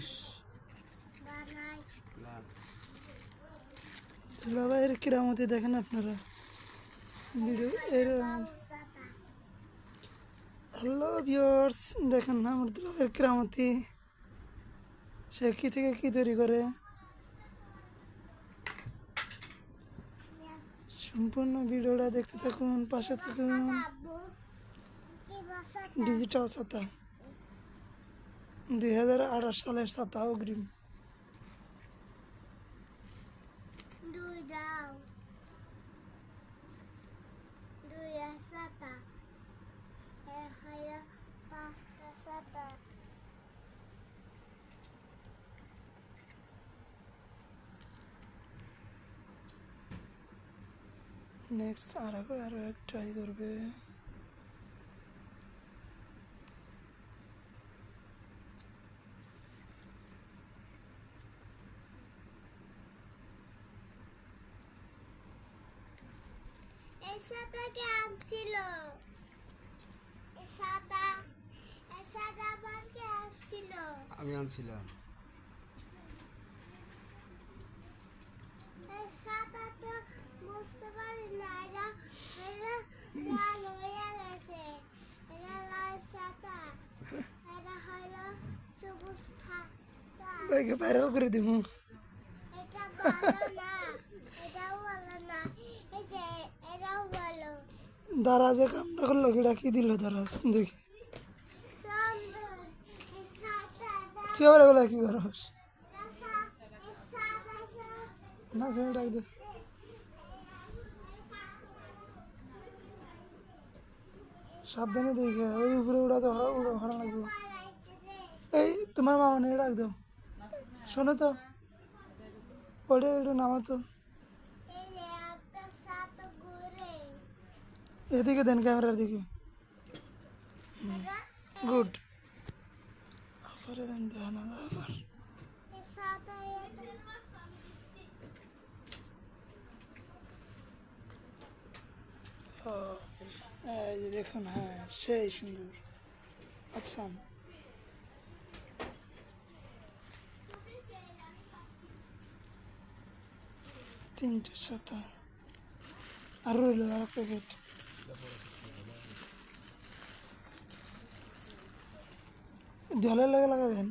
ইস। না কিরামতি দেখেন আপনারা। ভিডিও এর হ্যালো ভিউয়ার্স দেখেন না আমার দুলাভাইয়ের কিরামতি। সে কি থেকে কি তৈরি করে? সম্পূর্ণ ভিডিওটা দেখতে থাকুন পাশে থাকুন। ডিজিটাল ছাতা দুই হাজার আঠাশ সালের ছাতা অগ্রিম দুই দুই সাতা। সাতা। নেক্সট আর আরও এক ট্রাই করবে। সাতা কে আনছিল? কে আনছিল? আমি আনছিলাম। এই তো বুঝতে পারি না এটা এটা লাল হয়ে গেছে। এটা লাল সাতা এটা হলো সবুজ সাতা ভাইকে ভাইরাল করে দিব এটা ভালো না। দারাজ যে কামটা করল কি? দিল দারাজ, দেখি। তুই আবার এগুলা কি করস? না সে ডাক দে। সাবধানে দেখে, ওই উপরে উড়াতে উড়া ভাড়া লাগবে। এই, তোমার মামা নিয়ে ডাক দাও। শোনো তো। ওটা একটু নামাতো। এদিকে দেন ক্যামেরার দিকে। গুড। আফারে দেন দেন আফার। এই সাতা যে দেখুন হ্যাঁ সেই সুন্দর। আচ্ছা। তিনটে সাথে আর রইল আর প্যাকেট জলের লাগে লাগাবেন?